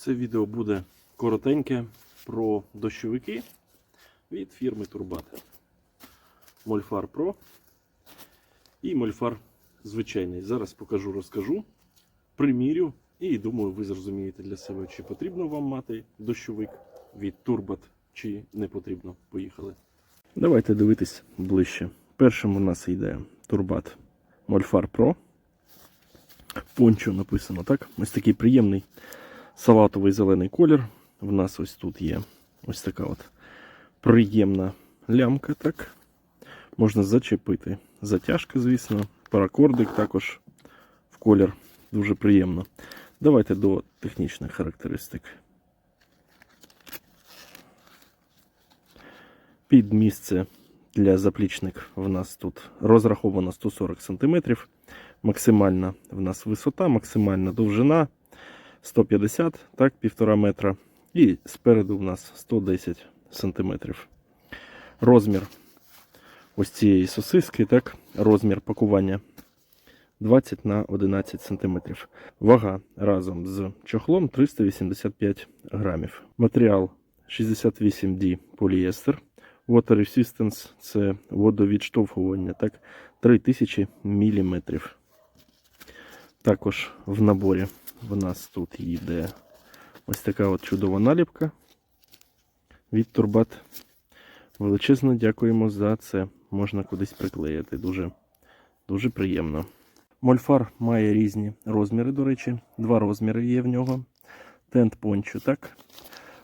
Це відео буде коротеньке про дощовики від фірми Турбат. Мольфар Pro і Мольфар звичайний. Зараз покажу, розкажу, примірю і думаю, ви зрозумієте для себе, чи потрібно вам мати дощовик від Турбат, чи не потрібно. Поїхали. Давайте дивитись ближче. Першим у нас йде Турбат Мольфар Pro. Пончо написано, так? Ось такий приємний салатовий зелений колір. В нас ось тут є ось така от приємна лямка, так? Можна зачепити. Затяжка, звісно. Паракордик також в колір. Дуже приємно. Давайте до технічних характеристик. Під місце для заплічник в нас тут розраховано 140 см. Максимальна в нас висота, максимальна довжина 150, так, півтора метра. І спереду в нас 110 см. Розмір ось цієї сосиски, так, розмір пакування 20 на 11 см. Вага разом з чохлом 385 грамів. Матеріал 68D поліестер. Water Resistance це водовідштовхування, так, 3000 мм. Також в наборі в нас тут йде ось така от чудова наліпка від Турбат. Величезно дякуємо за це. Можна кудись приклеїти. Дуже, дуже приємно. Мольфар має різні розміри, до речі. Два розміри є в нього. Тент пончо, так.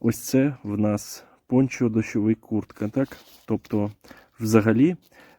Ось це в нас пончо дощовий куртка, так. Тобто, взагалі,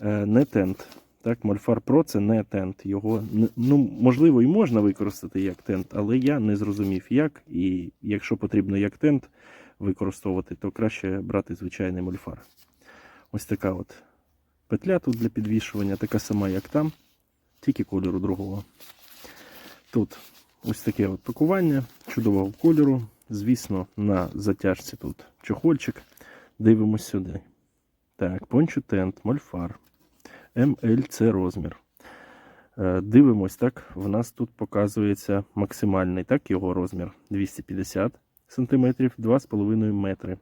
е, не тент. Так, Мольфар Pro це не тент. Його ну, можливо і можна використати як тент, але я не зрозумів як. І якщо потрібно як тент використовувати, то краще брати звичайний мольфар. Ось така от петля тут для підвішування, така сама, як там, тільки кольору другого. Тут ось таке от пакування чудового кольору. Звісно, на затяжці тут чохольчик. Дивимось сюди. Так, пончо тент, мольфар. ML це розмір. Е, Дивимось, так, в нас тут показується максимальний так, його розмір 250 см, 2,5 метри.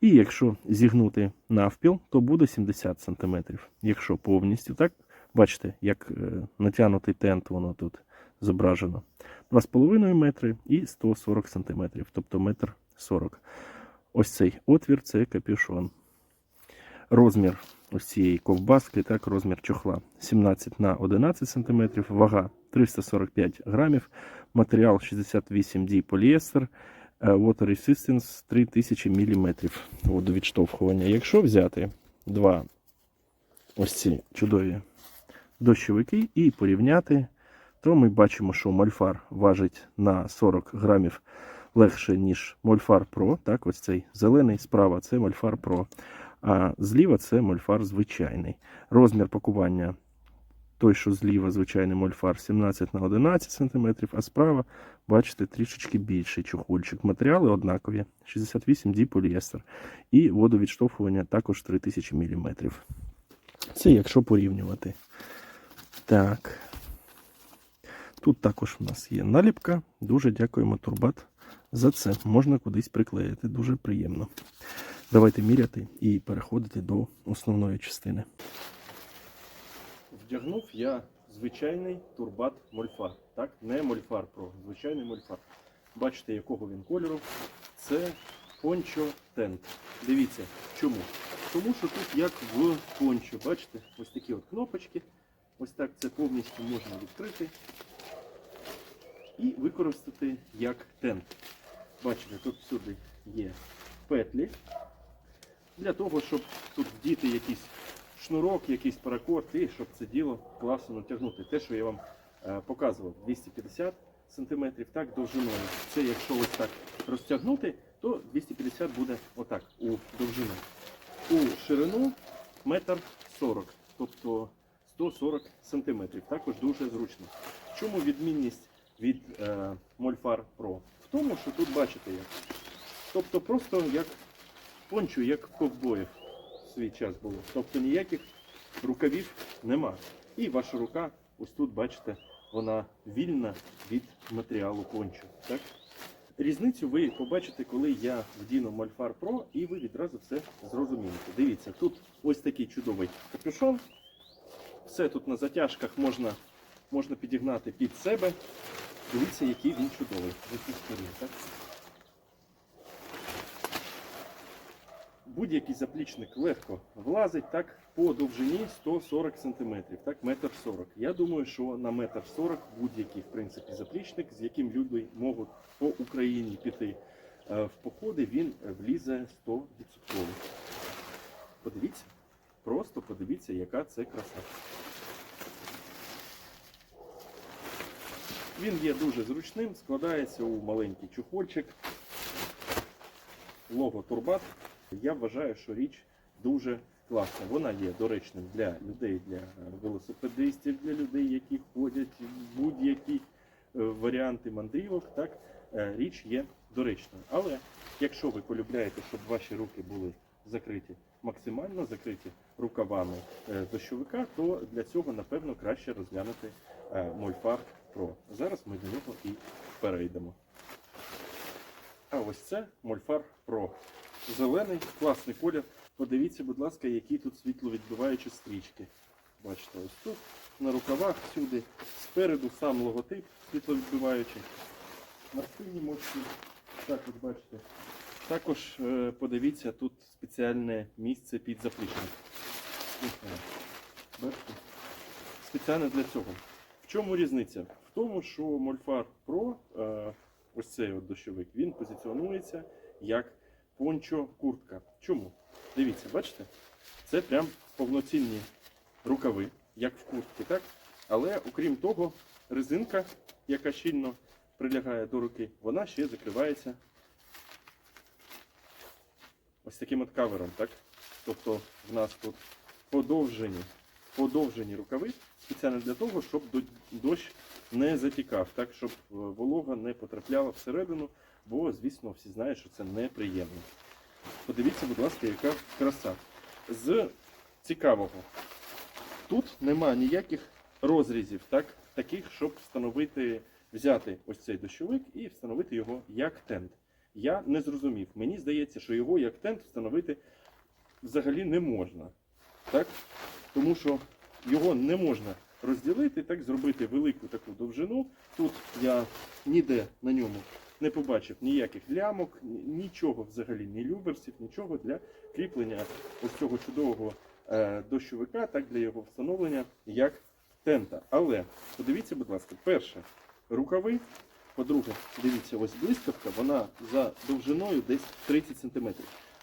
І якщо зігнути навпіл, то буде 70 см. Якщо повністю, так, бачите, як е, натягнутий тент воно тут зображено. 2,5 метри і 140 см, тобто метр 40. Ось цей отвір це капюшон. Розмір ось цієї ковбаски, так, розмір чохла 17 на 11 см, вага 345 грамів, матеріал 68D поліестер, е, Water Resistance 3000 мм водовідштовхування. Якщо взяти два ось ці чудові дощовики і порівняти, то ми бачимо, що мольфар важить на 40 грамів легше, ніж Мольфар Pro. Так, ось цей зелений справа це Мольфар Pro. А зліва це мольфар звичайний. Розмір пакування той, що зліва звичайний мольфар 17 на 11 см, а справа, бачите, трішечки більший чохольчик. Матеріали однакові: 68D поліестер. І водовідштовхування також 3000 мм. Це якщо порівнювати. Так. Тут також у нас є наліпка. Дуже дякуємо Турбат за це. Можна кудись приклеїти. Дуже приємно. Давайте міряти і переходити до основної частини. Вдягнув я звичайний турбат мольфар. Так, не мольфар про звичайний мольфар. Бачите, якого він кольору. Це пончо тент. Дивіться, чому? Тому що тут як в пончо, бачите, ось такі от кнопочки. Ось так це повністю можна відкрити і використати як тент. Бачите, тут всюди є петлі для того, щоб тут вдіти якийсь шнурок, якийсь паракорд і щоб це діло класно натягнути. Те, що я вам е, показував, 250 см, так, довжиною. Це якщо ось так розтягнути, то 250 буде отак у довжину. У ширину метр 40, тобто 140 см. Також дуже зручно. В чому відмінність від е, Мольфар Pro? В тому, що тут бачите як. Тобто просто як пончо, як ковбоїв в свій час було. Тобто ніяких рукавів нема. І ваша рука, ось тут, бачите, вона вільна від матеріалу пончо. Так? Різницю ви побачите, коли я вдіну Мольфар Pro, і ви відразу все зрозумієте. Дивіться, тут ось такий чудовий капюшон. Все тут на затяжках можна, можна підігнати під себе. Дивіться, який він чудовий. з усіх Будь-який заплічник легко влазить так по довжині 140 см, так, метр 40. Я думаю, що на метр 40 будь-який в принципі заплічник, з яким люди можуть по Україні піти е, в походи, він влізе 100%. Подивіться, просто подивіться, яка це краса. Він є дуже зручним, складається у маленький чухольчик. Лого Турбат. Я вважаю, що річ дуже класна. Вона є доречним для людей, для велосипедистів, для людей, які ходять будь-які е, варіанти мандрівок. Так, е, річ є доречною. Але якщо ви полюбляєте, щоб ваші руки були закриті, максимально закриті рукавами е, дощовика, то для цього напевно краще розглянути Мольфар Pro. Зараз ми до нього і перейдемо. А ось це Мольфар Pro. Зелений, класний колір. Подивіться, будь ласка, які тут світловідбиваючі стрічки. Бачите, ось тут, на рукавах, всюди, спереду сам логотип світловідбиваючий. На спині можете, так от бачите. Також е, подивіться, тут спеціальне місце під заплічник. Бачите? Спеціально для цього. В чому різниця? В тому, що Мольфар Pro, е, ось цей от дощовик, він позиціонується як пончо куртка. Чому? Дивіться, бачите? Це прям повноцінні рукави, як в куртці, так? Але окрім того, резинка, яка щільно прилягає до руки, вона ще закривається ось таким от кавером, так? Тобто в нас тут подовжені, подовжені рукави спеціально для того, щоб до- дощ не затікав, так? щоб е, волога не потрапляла всередину, бо, звісно, всі знають, що це неприємно. Подивіться, будь ласка, яка краса. З цікавого. Тут нема ніяких розрізів, так? таких, щоб встановити, взяти ось цей дощовик і встановити його як тент. Я не зрозумів. Мені здається, що його як тент встановити взагалі не можна. Так? Тому що його не можна розділити, так, зробити велику таку довжину. Тут я ніде на ньому не побачив ніяких лямок, нічого взагалі, ні люберсів, нічого для кріплення ось цього чудового е, дощовика, так для його встановлення як тента. Але подивіться, будь ласка, перше, рукави. По-друге, дивіться, ось блискавка, вона за довжиною десь 30 см.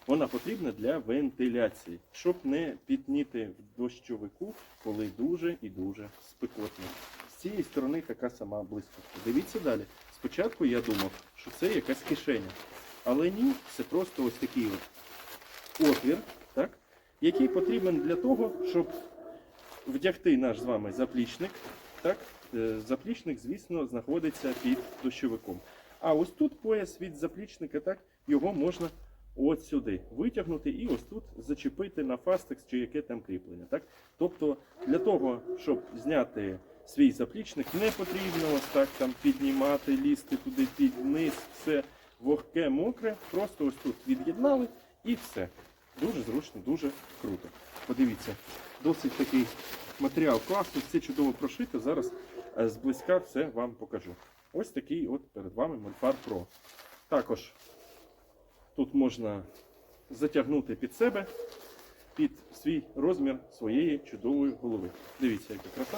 Вона потрібна для вентиляції, щоб не пітніти в дощовику, коли дуже і дуже спекотно. З цієї сторони така сама блискавка. Дивіться далі. Спочатку я думав, що це якась кишеня. Але ні, це просто ось такий от отвір, так, який потрібен для того, щоб вдягти наш з вами заплічник. Так? Е, Заплічник, звісно, знаходиться під дощовиком. А ось тут пояс від заплічника, так, його можна от сюди витягнути і ось тут зачепити на фастекс чи яке там кріплення. Так? Тобто для того, щоб зняти свій заплічник, не потрібно ось так там піднімати, лізти туди під низ, все вогке, мокре. Просто ось тут від'єднали і все. Дуже зручно, дуже круто. Подивіться, досить такий матеріал класний, все чудово прошито. Зараз е, зблизька все вам покажу. Ось такий от перед вами Мольфар Pro. Також тут можна затягнути під себе, під свій розмір своєї чудової голови. Дивіться, яка краса.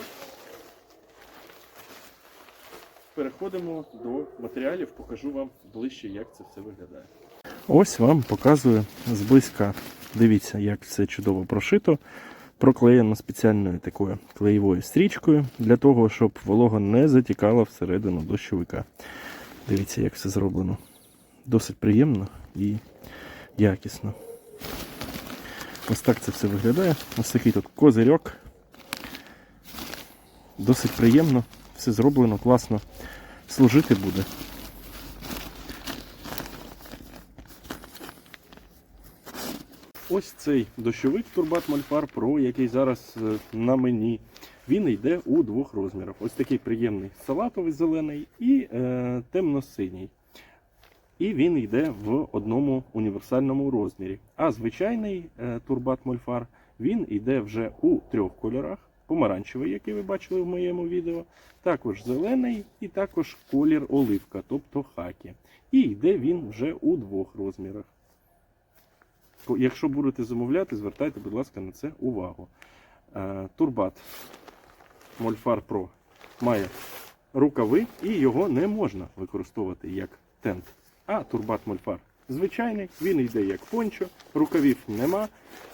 Переходимо до матеріалів, покажу вам ближче, як це все виглядає. Ось вам показую зблизька. Дивіться, як все чудово прошито. Проклеєно спеціальною такою клеєвою стрічкою для того, щоб волога не затікала всередину дощовика. Дивіться, як все зроблено. Досить приємно і якісно. Ось так це все виглядає. Ось такий тут козирьок. Досить приємно, все зроблено, класно. Служити буде. Ось цей дощовик Турбат Мальфар Pro, який зараз е, на мені. Він йде у двох розмірах. Ось такий приємний салатовий зелений і е, темно-синій. І він йде в одному універсальному розмірі. А звичайний е, турбат Мольфар він йде вже у трьох кольорах: помаранчевий, який ви бачили в моєму відео, також зелений і також колір оливка, тобто хакі. І йде він вже у двох розмірах. Якщо будете замовляти, звертайте, будь ласка, на це увагу. Е, Турбат Мольфар Pro має рукави і його не можна використовувати як тент. А турбат Мольфар звичайний, він йде як пончо, рукавів нема.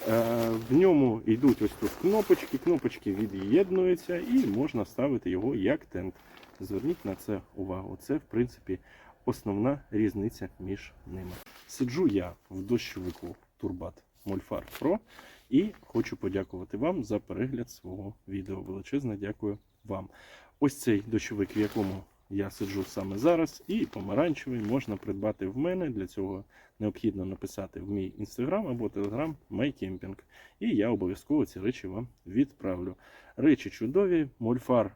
Е, В ньому йдуть ось тут кнопочки, кнопочки від'єднуються і можна ставити його як тент. Зверніть на це увагу. Це, в принципі, основна різниця між ними. Сиджу я в дощовику Турбат Мольфар Pro і хочу подякувати вам за перегляд свого відео. Величезне дякую вам. Ось цей дощовик, в якому я сиджу саме зараз, і помаранчевий можна придбати в мене. Для цього необхідно написати в мій інстаграм або телеграм MyCamping. І я обов'язково ці речі вам відправлю. Речі чудові, мольфар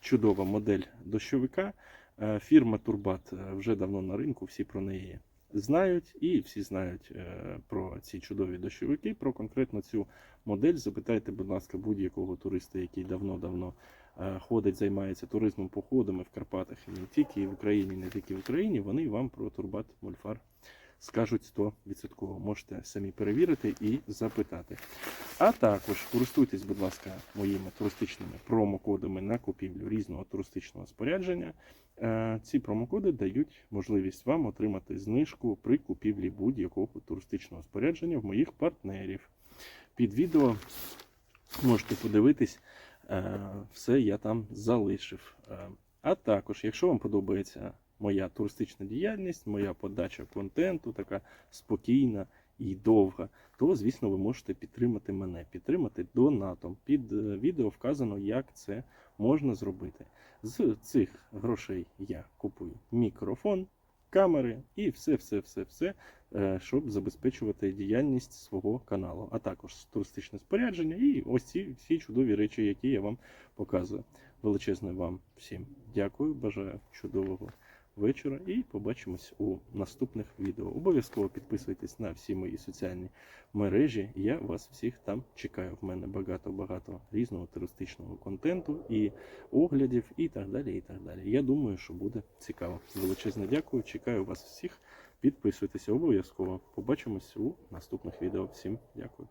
чудова модель дощовика. Е, Фірма Турбат е, вже давно на ринку, всі про неї знають, і всі знають е, про ці чудові дощовики, про конкретно цю модель. Запитайте, будь ласка, будь-якого туриста, який давно-давно ходить, займається туризмом, походами в Карпатах і не тільки в Україні, не тільки в Україні. Вони вам про Турбат Мольфар скажуть 100%. Можете самі перевірити і запитати. А також користуйтесь, будь ласка, моїми туристичними промокодами на купівлю різного туристичного спорядження. Е, Ці промокоди дають можливість вам отримати знижку при купівлі будь-якого туристичного спорядження в моїх партнерів. Під відео можете подивитись, е, все я там залишив. Е, А також, якщо вам подобається моя туристична діяльність, моя подача контенту, така спокійна і довга, то звісно ви можете підтримати мене, підтримати донатом. Під е, відео вказано, як це можна зробити. З цих грошей я купую мікрофон, камери і все, е, щоб забезпечувати діяльність свого каналу, а також туристичне спорядження і ось ці всі чудові речі, які я вам показую. Величезне вам всім дякую, бажаю чудового вечора і побачимось у наступних відео. Обов'язково підписуйтесь на всі мої соціальні мережі. Я вас всіх там чекаю. В мене багато-багато різного туристичного контенту і оглядів, і так далі. І так далі. Я думаю, що буде цікаво. Величезне дякую. Чекаю вас всіх. Підписуйтеся обов'язково. Побачимось у наступних відео. Всім дякую.